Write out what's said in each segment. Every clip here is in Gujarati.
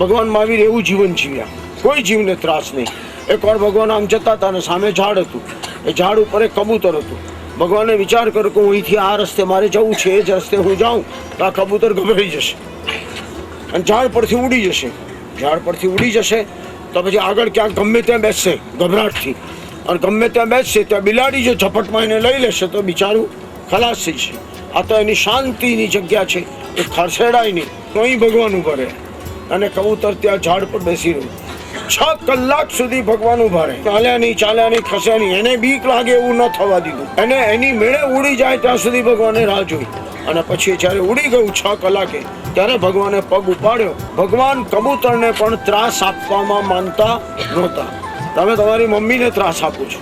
ભગવાન મહાવીર એવું જીવન જીવ્યા. કોઈ જીવને ત્રાસ નહીં. એકવાર ભગવાન આમ જતા હતા અને સામે ઝાડ હતું. એ ઝાડ ઉપર એક કબૂતર હતું. ભગવાને વિચાર કર્યો કે હું અહીંથી આ રસ્તે મારે જવું છે, એ જ રસ્તે હું જાઉં તો આ કબૂતર ગભરાઈ જશે. અને ઝાડ પરથી ઉડી જશે. ઝાડ પરથી ઉડી જશે તો પછી આગળ ક્યાંક ગમે ત્યાં બેસશે, ગભરાટથી. અને ગમે ત્યાં બેસશે, ત્યાં બિલાડી જો ઝપટમાં એને લઈ લેશે તો બિચારું ખલાસ થઈ જશે. આ તો એની શાંતિની જગ્યા છે. એ ખરસેડાય નહીં. તો અહીં ભગવાન ઊભા રહે. અને કબૂતર ત્યાં ઝાડ પર બેસી રહ્યું. છ કલાક સુધી ભગવાન ઊભા ચાલ્યા નહીં ચાલ્યા નહીં ખસ્યા નહીં એને બીક લાગે એવું ન થવા દીધું. એને એની મેળે ઉડી જાય ત્યાં સુધી ભગવાને રાહ જોઈ. અને પછી જ્યારે ઉડી ગયું છ કલાકે, ત્યારે ભગવાને પગ ઉપાડ્યો. ભગવાન કબૂતરને પણ ત્રાસ આપવામાં માનતા નહોતા. તમે તમારી મમ્મીને ત્રાસ આપો છો.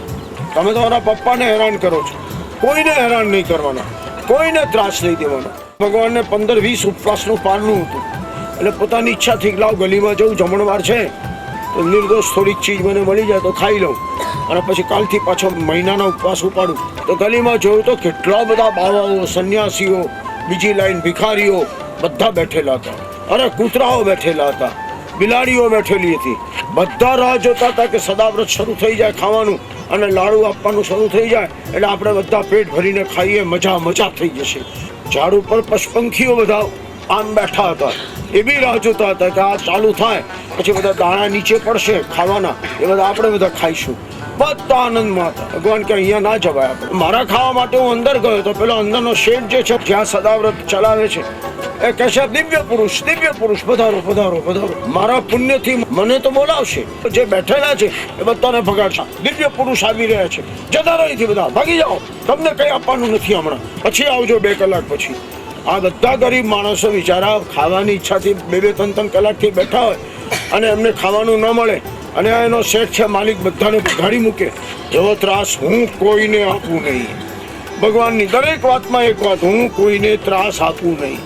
તમે તમારા પપ્પાને હેરાન કરો છો. કોઈને હેરાન નહીં કરવાના. કોઈને ત્રાસ નહીં દેવાનો. ભગવાનને પંદર વીસ ઉપવાસનું પારનું હતું. એટલે પોતાની ઈચ્છાથી લાવ, ગલીમાં જવું જમણવાર છે, તો નિર્દોષ થોડીક ચીજ મને મળી જાય તો ખાઈ લઉં. અને પછી કાલથી પાછો મહિનાના ઉપવાસ ઉપાડું. તો ગલીમાં જોયું તો કેટલા બધા બાવાઓ, સંન્યાસીઓ, બીજી લાઈન ભિખારીઓ બધા બેઠેલા હતા. અરે કૂતરાઓ બેઠેલા હતા. બિલાડીઓ બેઠેલી હતી. બધા રાહ જોતા હતા કે સદાવ્રત શરૂ થઈ જાય ખાવાનું અને લાડુ આપવાનું શરૂ થઈ જાય એટલે આપણે બધા પેટ ભરીને ખાઈએ, મજા મજા થઈ જશે. ઝાડ ઉપર પશપંખીઓ બધા આમ બેઠા હતા. એ બી રાહ જોતા હતા કે આ ચાલુ થાય. પછી બધા દાણા નીચે પડશે ખાવાના. એ બધા આપણે બધા ખાઈશું. બધા આનંદમાં હતા. ભગવાન કે અહીંયા ના જવાય આપણે. મારા ખાવા માટે હું અંદર ગયો તો પેલો અંદરનો શેઠ જે છે, જ્યાં સદાવ્રત ચલાવે છે, એ કહે છે, દિવ્ય પુરુષ દિવ્ય પુરુષ, પધારો પધારો પધારો. મારા પુણ્યથી મને તો બોલાવશે. જે બેઠેલા છે, એ બધાને ભગાડશે. દિવ્ય પુરુષ આવી રહ્યા છે. જતા રહીથી બધા. ભાગી જાઓ. તમને કંઈ આપવાનું નથી હમણાં. પછી આવજો બે કલાક પછી. આ બધા ગરીબ માણસો બિચારા ખાવાની ઈચ્છાથી બે બે ત્રણ ત્રણ કલાકથી બેઠા હોય અને એમને ખાવાનું ન મળે અને આ એનો શેઠ છે, માલિક બધાને ભગાડી મૂકે. જેવો ત્રાસ હું કોઈને આપું નહીં. ભગવાનની દરેક વાતમાં એક વાત, હું કોઈને ત્રાસ આપું નહીં.